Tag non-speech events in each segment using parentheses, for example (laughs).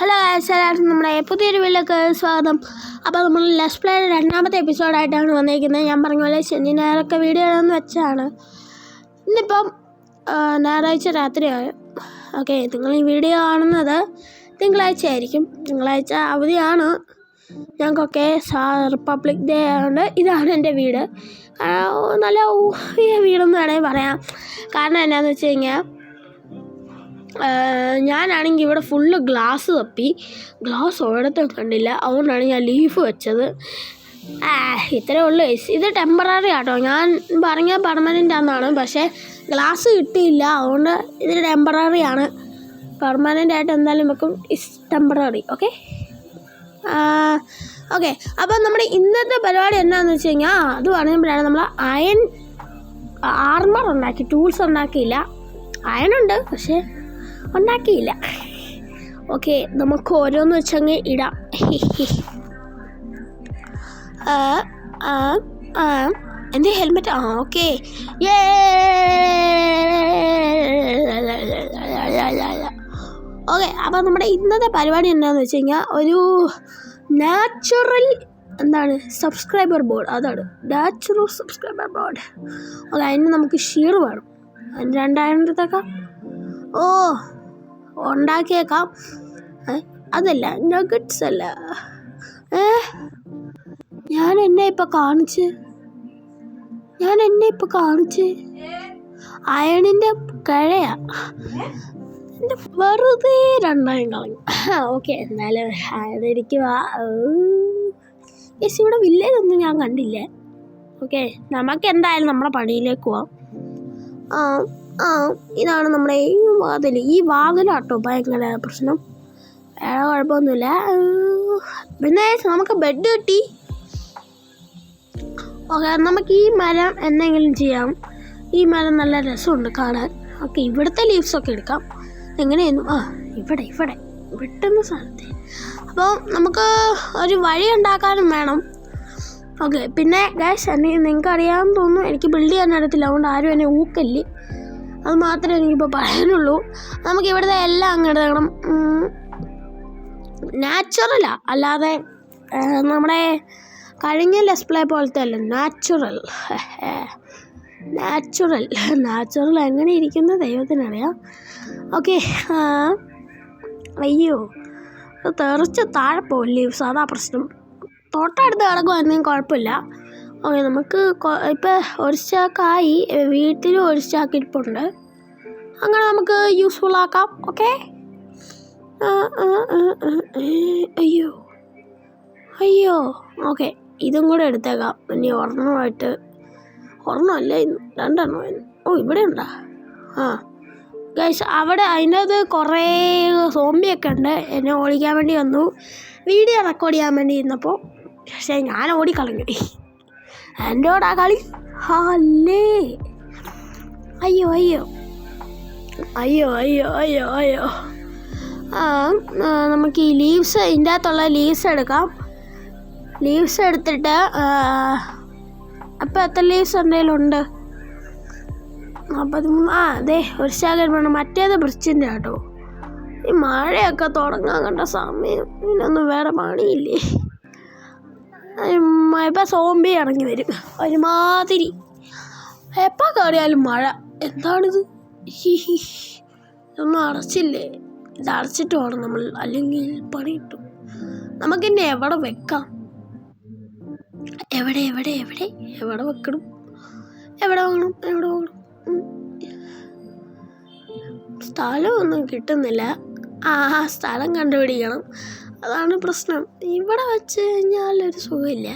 Hello എല്ലാവർക്കും നമ്മുടെ പുതിയൊരു വീട്ടിലേക്ക് സ്വാഗതം. അപ്പോൾ നമ്മൾ ലെസ് പ്ലേ രണ്ടാമത്തെ എപ്പിസോഡായിട്ടാണ് വന്നിരിക്കുന്നത്. ഞാൻ പറഞ്ഞ പോലെ ശനി ഞായറൊക്കെ വീഡിയോ വെച്ചാണ്. ഇന്നിപ്പം ഞായറാഴ്ച രാത്രിയായി ഓക്കെ നിങ്ങൾ ഈ വീഡിയോ കാണുന്നത് തിങ്കളാഴ്ച ആയിരിക്കും. തിങ്കളാഴ്ച അവധിയാണ്. ഞങ്ങൾക്കൊക്കെ റിപ്പബ്ലിക് ഡേ ആയതുകൊണ്ട് ഇതാണ് എന്റെ വീട്. നല്ല ഊഹിയ വീടെന്ന് വേണമെങ്കിൽ പറയാം. കാരണം എന്നാന്ന് വെച്ച് കഴിഞ്ഞാൽ ഞാനാണെങ്കിൽ ഇവിടെ ഫുള്ള് ഗ്ലാസ് തപ്പി. ഗ്ലാസ് ഒരിടത്തും കണ്ടില്ല. അതുകൊണ്ടാണ് ഞാൻ ലീഫ് വെച്ചത്. ഇത്രേ ഉള്ളൂ. ഇത് ടെമ്പററി ആട്ടോ. ഞാൻ പറഞ്ഞ പെർമനന്റ് ആണെന്നാണ്. പക്ഷേ ഗ്ലാസ് കിട്ടിയില്ല. അതുകൊണ്ട് ഇത് ടെമ്പററി ആണ്. പെർമനന്റ് ആയിട്ട് എന്തായാലും വെക്കും. ഇസ് ടെമ്പററി ഓക്കെ ഓക്കെ അപ്പോൾ നമ്മുടെ ഇന്നത്തെ പരിപാടി എന്താണെന്ന് വെച്ച് കഴിഞ്ഞാൽ അത് പറയുമ്പോഴാണ് നമ്മൾ അയൺ ആർമർ ഉണ്ടാക്കി ടൂൾസ് ഉണ്ടാക്കിയില്ല. അയണുണ്ട് പക്ഷേ ഉണ്ടാക്കിയില്ല. ഓക്കെ നമുക്ക് ഓരോന്ന് വെച്ചങ്ങ് ഇടാം. എന്റെ ഹെൽമെറ്റ്? ആ ഓക്കെ. ഓക്കെ അപ്പോൾ നമ്മുടെ ഇന്നത്തെ പരിപാടി എന്താണെന്ന് വെച്ച് കഴിഞ്ഞാൽ ഒരു നാച്ചുറൽ എന്താണ് സബ്സ്ക്രൈബർ ബോർഡ്. അതാണ് നാച്ചുറൽ സബ്സ്ക്രൈബർ ബോർഡ്. ഓക്കെ അതിന് നമുക്ക് ഷീർ വേണം. രണ്ടായിരം എടുത്തേക്കാം ഓ ഉണ്ടാക്കിയേക്കാം. അതല്ല നഗറ്റ്സ് അല്ല. ഏ ഞാൻ എന്നെ ഇപ്പൊ കാണിച്ച് ഞാൻ എന്നെ ഇപ്പൊ കാണിച്ച്. അയണിന്റെ കഴയാ. വെറുതെ രണ്ടായിരം കളഞ്ഞു. ഓക്കെ എന്നാലും അതെനിക്ക് യെസ് ഇവിടെ വില്ലേജ് ഒന്നും ഞാൻ കണ്ടില്ല? ഓക്കെ നമുക്ക് എന്തായാലും നമ്മുടെ പണിയിലേക്ക് പോവാം. ആ ഇതാണ് നമ്മുടെ ഈ വാതിൽ. ഈ വാതിലാട്ടോ ഭയങ്കര പ്രശ്നം. വേറെ കുഴപ്പമൊന്നുമില്ല. പിന്നെ നമുക്ക് ബെഡ് കിട്ടി. ഓക്കെ നമുക്ക് ഈ മരം എന്തെങ്കിലും ചെയ്യാം. ഈ മരം നല്ല രസമുണ്ട് കാണാൻ. ഓക്കെ ഇവിടുത്തെ ലീവ്സൊക്കെ എടുക്കാം. എങ്ങനെയായിരുന്നു ആ ഇവിടെ ഇവിടെ. വിട്ടുന്ന സ്ഥലത്ത് അപ്പോൾ നമുക്ക് ഒരു വഴി ഉണ്ടാക്കാനും വേണം. ഓക്കെ പിന്നെ ഗാഷ് എന്നെ നിങ്ങൾക്ക് അറിയാമെന്ന് തോന്നുന്നു. എനിക്ക് ബിൽഡ് ചെയ്യാൻ അറിയത്തില്ല. അതുകൊണ്ട് ആരും എന്നെ ഊക്കല്ലേ. അത് മാത്രമേ എനിക്കിപ്പോൾ പറയാനുള്ളൂ. നമുക്ക് ഇവിടുത്തെ എല്ലാം അങ്ങ് എടുക്കണം നാച്ചുറലാ അല്ലാതെ നമ്മുടെ കഴിഞ്ഞ ലെസ്പ്ലേ പോലത്തെ അല്ല. നാച്ചുറൽ നാച്ചുറൽ നാച്ചുറൽ എങ്ങനെ ഇരിക്കുന്ന ദൈവത്തിനറിയാം ഓക്കെ അയ്യോ. തെറിച്ച് താഴെ പോകും ലീവ്സ് അതാ പ്രശ്നം തൊട്ടടുത്ത് കിടക്കുമായിരുന്നെങ്കിൽ കുഴപ്പമില്ല. ഓക്കെ നമുക്ക് ഇപ്പം ഒരു സ്റ്റാക്കായി വീട്ടിൽ ഒരു സ്റ്റാക്ക് ഇരിപ്പുണ്ട് അങ്ങനെ നമുക്ക് യൂസ്ഫുൾ ആക്കാം ഓക്കെ? അയ്യോ. അയ്യോ ഓക്കെ ഇതും കൂടെ എടുത്തേക്കാം. ഇനി ഒരെണ്ണമായിട്ട്. ഒരെണ്ണമല്ല രണ്ടെണ്ണമായിരുന്നു ഓ ഇവിടെ ഉണ്ടാ? ആ. ഗൈസ് അവിടെ അതിന്റെ അത് കുറേ സോംബിയൊക്കെ ഉണ്ട്. എന്നെ ഓടിക്കാൻ വേണ്ടി വന്നു. വീഡിയോ റെക്കോർഡ് ചെയ്യാൻ വേണ്ടി ഇരുന്നപ്പോൾ പക്ഷേ ഞാൻ ഓടിക്കളഞ്ഞു. എന്റെ കൂടെ ആ കളി? അല്ലേ അയ്യോ അയ്യോ. അയ്യോ അയ്യോ അയ്യോ അയ്യോ. നമുക്ക് ഈ ലീവ്സ് ഇതിന്റെ അകത്തുള്ള ലീവ്സ് എടുക്കാം. ലീവ്സ് എടുത്തിട്ട് അപ്പോൾ എത്ര ലീവ്സ് എന്തെങ്കിലും ഉണ്ട്? നാൽപ്പത്തിമൂന്ന് ആ അതെ ഒരു ശകലം വേണം. മറ്റേത് ബ്രിഡ്ജിന്റെ കേട്ടോ ഈ മഴയൊക്കെ തുടങ്ങാൻ കണ്ട സമയം. ഇതിനൊന്നും വേറെ പണിയില്ലേ? ഇപ്പം സോംബി ഇറങ്ങി വരും. ഒരുമാതിരി. എപ്പോൾ കയറിയാലും മഴ. എന്താണിത്. ഇതൊന്നും അടച്ചില്ലേ? ഇത് അടച്ചിട്ട് വേണം നമ്മൾ അല്ലെങ്കിൽ പണി കിട്ടും. നമുക്കിന്നെ എവിടെ വെക്കാം? എവിടെ എവിടെ എവിടെ? എവിടെ വെക്കണം? എവിടെ വേണം? എവിടെ വേണം. സ്ഥലമൊന്നും കിട്ടുന്നില്ല. ആ സ്ഥലം കണ്ടുപിടിക്കണം. അതാണ് പ്രശ്നം. ഇവിടെ വെച്ച് കഴിഞ്ഞാൽ ഒരു സുഖമില്ല.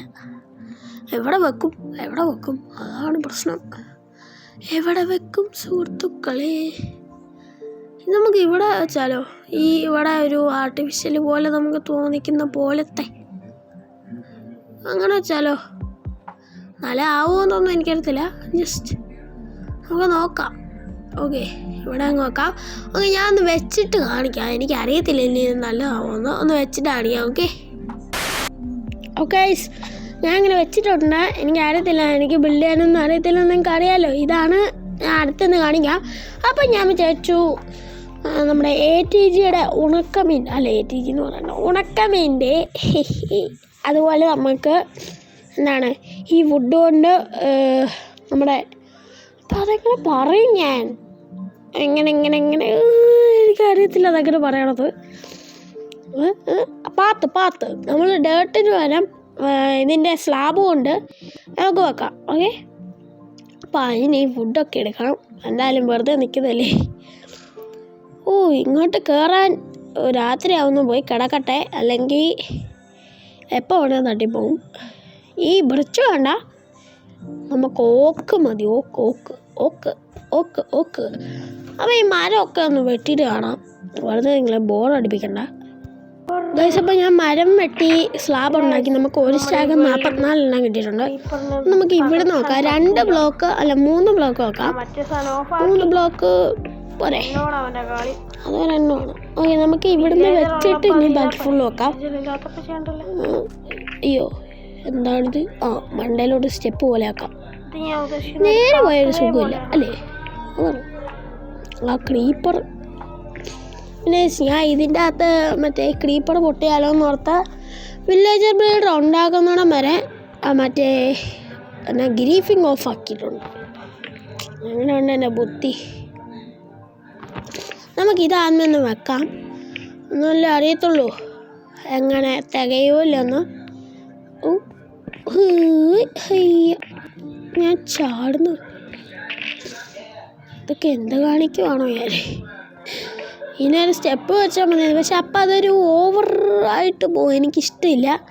എവിടെ വെക്കും? എവിടെ വെക്കും? അതാണ് പ്രശ്നം. എവിടെ വെക്കും സുഹൃത്തുക്കളെ? നമുക്ക് ഇവിടെ വെച്ചാലോ? ഈ ഇവിടെ ഒരു ആർട്ടിഫിഷ്യൽ പോലെ നമുക്ക് തോന്നിക്കുന്ന പോലത്തെ. അങ്ങനെ വെച്ചാലോ? നല്ല ആവുമെന്നൊന്നും എനിക്കറിയത്തില്ല. ജസ്റ്റ് നമുക്ക് നോക്കാം. ഓക്കെ ഇവിടെ അങ്ങ് നോക്കാം ഓക്കെ ഞാൻ ഒന്ന് വെച്ചിട്ട് കാണിക്കാം. എനിക്ക് അറിയത്തില്ല ഇനി നല്ലതാവുമെന്ന്. ഒന്ന് വെച്ചിട്ട് കാണിക്കാം ഓക്കെ? ഓക്കെ ഞാൻ ഇങ്ങനെ വെച്ചിട്ടുണ്ട്. എനിക്ക് അറിയത്തില്ല എനിക്ക് ബിൽഡ് ചെയ്യാനൊന്നും അറിയത്തില്ല നിങ്ങൾക്ക് അറിയാമല്ലോ ഇതാണ് ഞാൻ അടുത്തുനിന്ന് കാണിക്കാം. അപ്പം ഞാൻ വിചാരിച്ചു നമ്മുടെ എ ടി ജിയുടെ ഉണക്കമീൻ അല്ല എ ടി ജി എന്ന് പറയുന്നത് ഉണക്കമീന്റെ (laughs) അതുപോലെ നമുക്ക് എന്താണ് ഈ വുഡ് കൊണ്ട് നമ്മുടെ അപ്പം അതെങ്ങനെ പറയും ഞാൻ? എങ്ങനെ എങ്ങനെ എങ്ങനെ? എനിക്ക് എനിക്കറിയത്തില്ല അതങ്ങനെ പറയണത് പാത്ത് പാത്ത്. നമ്മൾ ഡേട്ടിന് പകരം ഇതിന്റെ സ്ലാബ് കൊണ്ട് നമുക്ക് വെക്കാം. ഓക്കെ? അപ്പം അതിന് ഈ ഫുഡൊക്കെ എടുക്കണം. എന്തായാലും വെറുതെ നിൽക്കുന്നല്ലേ ഓ ഇങ്ങോട്ട് കയറാൻ രാത്രിയാവുന്നു പോയി കിടക്കട്ടെ. അല്ലെങ്കിൽ എപ്പോൾ വേണേൽ തട്ടിപ്പോവും. ഈ ബ്രിച്ച് വേണ്ട നമുക്ക് ഓക്ക് മതി. ഓക്ക് ഓക്ക്. ഓക്ക് ഓക്ക് ഓക്ക്. അപ്പോൾ ഈ മരമൊക്കെ ഒന്ന് വെട്ടിയിട്ട് കാണാം. വെറുതെ നിങ്ങളെ ബോർ അടിപ്പിക്കണ്ട. ഗൈസ് അപ്പോൾ ഞാൻ മരം വെട്ടി സ്ലാബ് ഉണ്ടാക്കി നമുക്ക് ഒരു സ്റ്റാഗ് നാൽപ്പത്തിനാലെണ്ണം കിട്ടിയിട്ടുണ്ട്. നമുക്ക് ഇവിടെ നോക്കാം. രണ്ട് ബ്ലോക്ക് അല്ല മൂന്ന് ബ്ലോക്ക് നോക്കാം. മൂന്ന് ബ്ലോക്ക് പോരെ. അത് രണ്ടുമാണ് ഓക്കെ നമുക്ക് ഇവിടുന്ന് വെച്ചിട്ട് ഇനി ബാക്കി ഫുൾ നോക്കാം അയ്യോ എന്താണിത്? ആ മണ്ടയിലോട്ട് സ്റ്റെപ്പ് പോലെ ആക്കാം നേരെ പോയൊരു സുഖമില്ല അല്ലേ? ആ ക്രീപ്പർ പിന്നെ ഞാൻ ഇതിന്റെ അകത്ത് മറ്റേ ക്രീപ്പർ പൊട്ടിയാലോ എന്ന് ഓർത്ത വില്ലേജർ ബ്രീഡർ ഉണ്ടാക്കുന്നിടം വരെ മറ്റേ എന്നാ ഗ്രീഫിങ് ഓഫ് ആക്കിയിട്ടുണ്ട്. അങ്ങനെയുണ്ട് എന്റെ ബുദ്ധി. നമുക്ക് ഇതാദ്യം ഒന്ന് വെക്കാം. ഒന്നുമല്ലേ അറിയത്തുള്ളൂ. എങ്ങനെ തികയൂല്ലെന്ന് ഓ ഹീ, ഹയ്യ. ഞാൻ ചാടുന്നു. ഇതൊക്കെ എന്താ കാണിക്കുവാണോ ഞാൻ ഇനി ഒരു സ്റ്റെപ്പ് വെച്ചാൽ മതി. പക്ഷെ അപ്പം അതൊരു ഓവർ ആയിട്ട് പോകും എനിക്കിഷ്ടമില്ല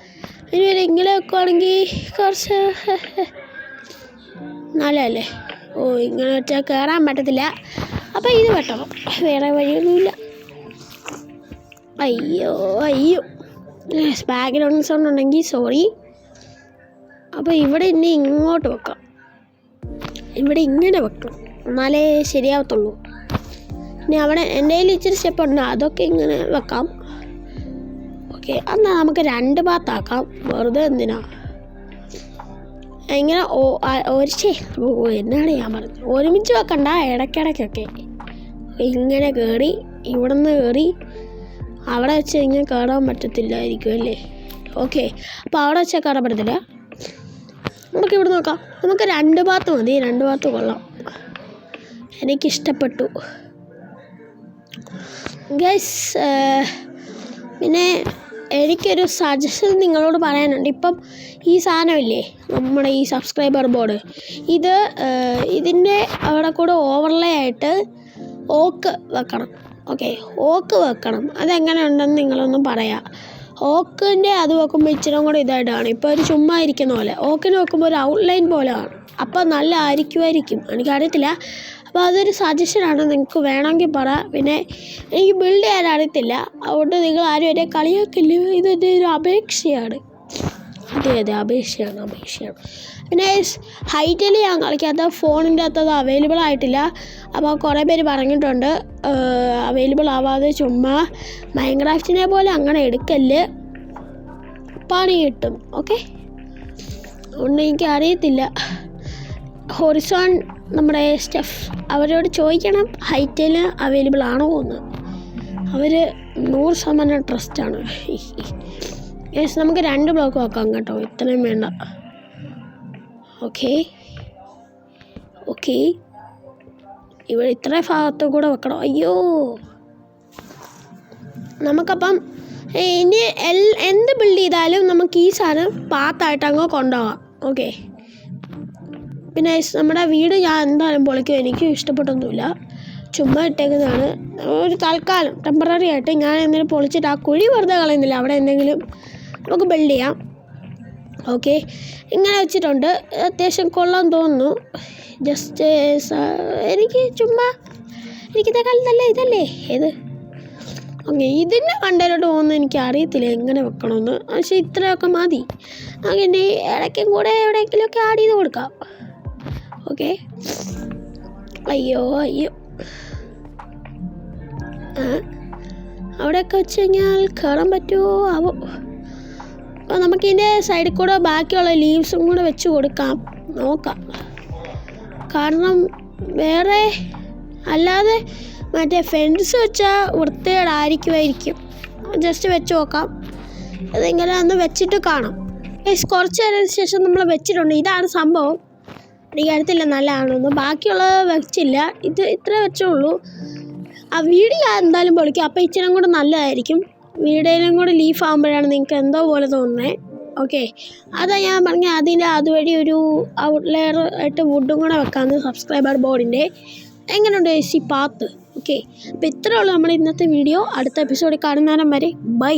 ഇനി ഒരു ഇങ്ങനെ വെക്കുവാണെങ്കിൽ കുറച്ച് (laughs) നല്ലല്ലേ ഓ ഇങ്ങനെ വെച്ചാൽ കയറാൻ പറ്റത്തില്ല. അപ്പം ഇത് വെട്ടണം. വേറെ വഴിയൊന്നുമില്ല. അയ്യോ അയ്യോ. ബാക്ക്ഗ്രൗണ്ട് സൗണ്ട് ഉണ്ടെങ്കിൽ സോറി അപ്പോൾ ഇവിടെ ഇനി ഇങ്ങോട്ട് വെക്കാം. ഇവിടെ ഇങ്ങനെ വെക്കണം. എന്നാലേ ശരിയാവത്തുള്ളൂ. ഇനി അവിടെ എന്റെ കയ്യിൽ ഇച്ചിരി സ്റ്റെപ്പ് ഉണ്ട്. അതൊക്കെ ഇങ്ങനെ വെക്കാം. ഓക്കെ എന്നാൽ നമുക്ക് രണ്ട് ഭാഗത്താക്കാം വെറുതെ എന്തിനാ? ഇങ്ങനെ ഒരിച്ചേ എന്നാണ് ഞാൻ പറഞ്ഞത്? ഒരുമിച്ച് വെക്കണ്ട ഇടയ്ക്കിടയ്ക്കൊക്കെ. ഇങ്ങനെ കയറി ഇവിടെ നിന്ന് കയറി അവിടെ വെച്ച് ഇങ്ങനെ കയറാൻ പറ്റത്തില്ലായിരിക്കും അല്ലേ? ഓക്കെ അപ്പോൾ അവിടെ വെച്ചാൽ കയറാൻ പറ്റത്തില്ല നമുക്ക് ഇവിടെ നോക്കാം. നമുക്ക് രണ്ട് ഭാഗത്ത് മതി. രണ്ട് ഭാഗത്ത് കൊള്ളാം. എനിക്കിഷ്ടപ്പെട്ടു. ഗൈസ് പിന്നെ എനിക്കൊരു സജഷൻ നിങ്ങളോട് പറയാനുണ്ട്. ഇപ്പം ഈ സാധനമില്ലേ? നമ്മുടെ ഈ സബ്സ്ക്രൈബർ ബോർഡ് ഇത് ഇതിന്റെ അവിടെ കൂടെ ഓവർലേ ആയിട്ട് ഓക്ക് വെക്കണം. ഓക്കെ ഓക്ക് വെക്കണം. അതെങ്ങനെ ഉണ്ടെന്ന് നിങ്ങളൊന്ന് പറയാം. ഓക്കിന്റെ അത് വെക്കുമ്പോൾ ഇച്ചിരി കൂടെ ഇതായിട്ടാണ്. ഇപ്പോൾ ഒരു ചുമ്മാ ഇരിക്കുന്ന പോലെ. ഓക്കിന് വെക്കുമ്പോൾ ഒരു ഔട്ട്ലൈൻ പോലെ ആണ് അപ്പോൾ നല്ല ആയിരിക്കുമായിരിക്കും. എനിക്കറിയത്തില്ല. അപ്പോൾ അതൊരു സജഷനാണ് നിങ്ങൾക്ക് വേണമെങ്കിൽ പറ. പിന്നെ എനിക്ക് ബിൽഡ് ചെയ്യാൻ അറിയത്തില്ല. അതുകൊണ്ട് നിങ്ങൾ ആരും എന്നെ കളിയാക്കില്ല. ഇതെന്റെ ഒരു അപേക്ഷയാണ്. അതെ അതെ. അപേക്ഷയാണ് അപേക്ഷയാണ്. പിന്നെ ഹൈറ്റിൽ ഞാൻ കളിക്കാത്ത ഫോണിന്റെ അകത്ത് അവൈലബിൾ ആയിട്ടില്ല. അപ്പോൾ കുറേ പേര് പറഞ്ഞിട്ടുണ്ട് അവൈലബിൾ ആവാതെ ചുമ്മാ മൈൻക്രാഫ്റ്റിനെ പോലെ അങ്ങനെ എടുക്കല്ല്. പണി കിട്ടും ഓക്കെ? അതുകൊണ്ട് എനിക്ക് അറിയത്തില്ല. ഹൊറിസോൺ നമ്മുടെ സ്റ്റെഫ് അവരോട് ചോദിക്കണം ഹൈറ്റിൽ അവൈലബിൾ ആണോ എന്ന്. അവർ നൂറ് ശതമാനം ട്രസ്റ്റാണ് (laughs) യെസ് നമുക്ക് രണ്ട് ബ്ലോക്ക് വെക്കാം കേട്ടോ. ഇത്രയും വേണ്ട. ഓക്കെ ഓക്കെ ഇവിടെ ഇത്ര ഭാഗത്തും കൂടെ വെക്കണം. അയ്യോ. നമുക്കപ്പം ഇനി എൽ എന്ത് ബിൽഡ് ചെയ്താലും നമുക്ക് ഈ സാധനം പാത്തായിട്ട് അങ്ങ് കൊണ്ടുപോകാം. ഓക്കെ പിന്നെ നമ്മുടെ വീട് ഞാൻ എന്തായാലും പൊളിക്കും. എനിക്ക് ഇഷ്ടപ്പെട്ടൊന്നുമില്ല. ചുമ്മാ ഇട്ടേക്കുന്നതാണ്. ഒരു തൽക്കാലം ടെമ്പററി ആയിട്ട് ഞാൻ എന്തെങ്കിലും പൊളിച്ചിട്ട് ആ കുഴി വെറുതെ കളയുന്നില്ല. അവിടെ എന്തെങ്കിലും നമുക്ക് ബിൽഡ് ചെയ്യാം. ഓക്കെ ഇങ്ങനെ വെച്ചിട്ടുണ്ട്. അത്യാവശ്യം കൊള്ളാൻ തോന്നുന്നു. ജസ്റ്റ് എനിക്ക് ചുമ്മാ എനിക്കിതേക്കാളും നല്ല ഇതല്ലേ? ഏത്? ഓക്കെ ഇതിന്റെ മണ്ടയിലോട്ട് പോകുന്നത് എനിക്ക് അറിയത്തില്ല. എങ്ങനെ വെക്കണമെന്ന്. പക്ഷേ ഇത്രയൊക്കെ മതി. അങ്ങനെ ഇടയ്ക്കും കൂടെ എവിടെയെങ്കിലുമൊക്കെ ആഡ് ചെയ്ത് കൊടുക്കാം. ഓക്കെ അയ്യോ അയ്യോ. അവിടെയൊക്കെ വെച്ച് കഴിഞ്ഞാൽ കയറാൻ പറ്റുമോ ആവോ? അപ്പോൾ നമുക്കിതിന്റെ സൈഡിൽ കൂടെ ബാക്കിയുള്ള ലീവ്സും കൂടെ വെച്ച് കൊടുക്കാം. നോക്കാം. കാരണം വേറെ അല്ലാതെ മറ്റേ ഫെൻസ് വെച്ചാൽ വൃത്തികേടായിരിക്കുമായിരിക്കും. ജസ്റ്റ് വെച്ച് നോക്കാം. അതെങ്ങനെ ഒന്ന് വെച്ചിട്ട് കാണാം. കുറച്ച് നേരത്തിന് ശേഷം നമ്മൾ വെച്ചിട്ടുണ്ട്. ഇതാണ് സംഭവം. എനിക്ക് അറിയത്തില്ല നല്ലതാണെന്ന് ബാക്കിയുള്ളത് വെച്ചില്ല. ഇത് ഇത്ര വെച്ചേ ഉള്ളൂ. ആ വീഡിയോ എന്തായാലും പൊളിക്കും. അപ്പോൾ ഇച്ചിരി കൂടെ നല്ലതായിരിക്കും. വീഡിയോയിലും കൂടെ ലീഫ് ആകുമ്പോഴാണ് നിങ്ങൾക്ക് എന്തോ പോലെ തോന്നുന്നത് ഓക്കെ അതാ ഞാൻ പറഞ്ഞ അതിന്റെ അതുവഴി ഒരു ഔട്ട്ലെയർ ആയിട്ട് വുഡും കൂടെ വെക്കാമെന്ന് സബ്സ്ക്രൈബർ ബോർഡിന്റെ എങ്ങനെയുണ്ട് സി പാത്ത് ഓക്കെ അപ്പോൾ ഇത്രയേ ഉള്ളൂ നമ്മുടെ ഇന്നത്തെ വീഡിയോ അടുത്ത എപ്പിസോഡിൽ കാണുന്നേരം വരെ ബൈ